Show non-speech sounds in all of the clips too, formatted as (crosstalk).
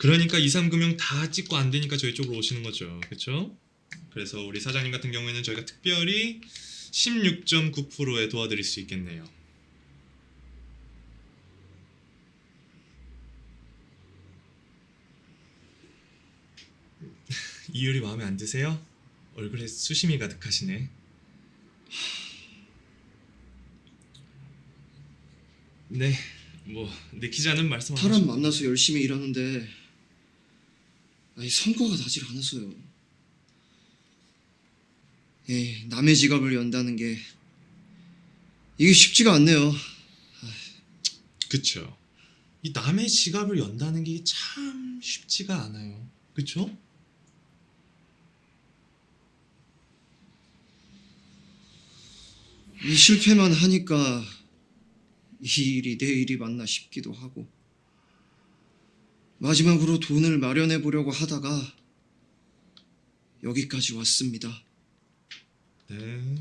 그러니까 23금융 다 찍고 안 되니까 저희 쪽으로 오시는 거죠. 그렇죠? 그래서 우리 사장님 같은 경우에는 저희가 특별히 16.9%에 도와드릴 수 있겠네요. (laughs) 이율이 마음에 안 드세요? 얼굴에 수심이 가득하시네. 네, 뭐 내키지 않은 말씀 안 사람 만나서 열심히 일하는데 아니 성과가 나질 않아서요. 예, 남의 지갑을 연다는 게 이게 쉽지가 않네요. 그쵸. 이 남의 지갑을 연다는 게 참 쉽지가 않아요. 그쵸? 이 실패만 하니까 이 일이 내 일이 맞나 싶기도 하고 마지막으로 돈을 마련해 보려고 하다가 여기까지 왔습니다. 네,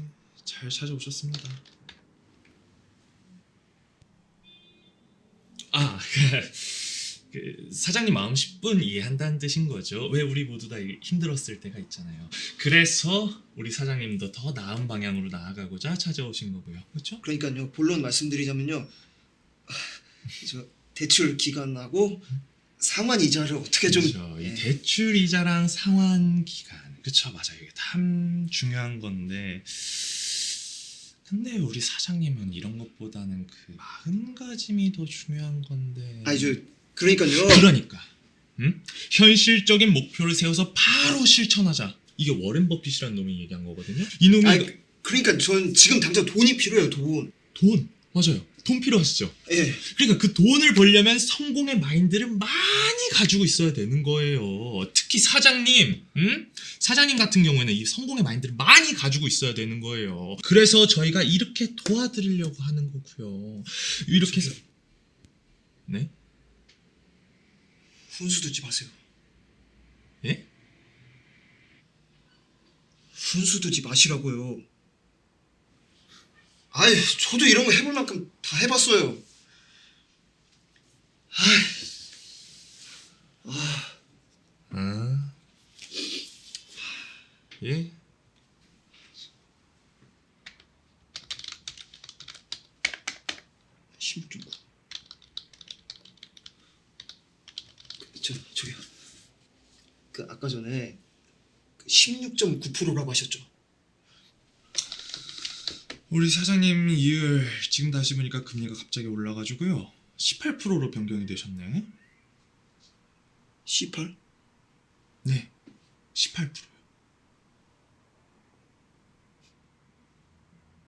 잘 찾아오셨습니다. 아, (laughs) 그 사장님 마음 10분 이해한다는 뜻인 거죠. 왜 우리 모두 다 힘들었을 때가 있잖아요. 그래서 우리 사장님도 더 나은 방향으로 나아가고자 찾아오신 거고요. 그렇죠? 그러니까요 본론 말씀드리자면요 아, 저 대출 기간하고 상환 이자를 어떻게 좀 그렇죠. 이 예. 대출 이자랑 상환 기간, 그쵸 맞아요. 이게 참 중요한 건데, 근데 우리 사장님은 이런 것보다는 그 마음가짐이 더 중요한 건데. 아니 저 그러니까요 그러니까, 응? 현실적인 목표를 세워서 바로 실천하자. 이게 워렌 버핏이라는 놈이 얘기한 거거든요. 이놈이 아니 그러니까 전 지금 당장 돈이 필요해요 돈. 돈 맞아요. 돈 필요하시죠? 예. 그러니까 그 돈을 벌려면 성공의 마인드를 많이 가지고 있어야 되는 거예요. 특히 사장님, 응? 사장님 같은 경우에는 이 성공의 마인드를 많이 가지고 있어야 되는 거예요. 그래서 저희가 이렇게 도와드리려고 하는 거고요. 이렇게 해서 네? 훈수 두지 마세요. 예? 훈수 두지 마시라고요. 아이, 저도 이런 거 해볼 만큼 다 해봤어요. 아이, 아, 아, 예? 심좀 저 저기요. 그 아까 전에 16.9%라고 하셨죠? 우리 사장님 이율 지금 다시 보니까 금리가 갑자기 올라가지고요. 18%로 변경이 되셨네. 18? 네, 18%요.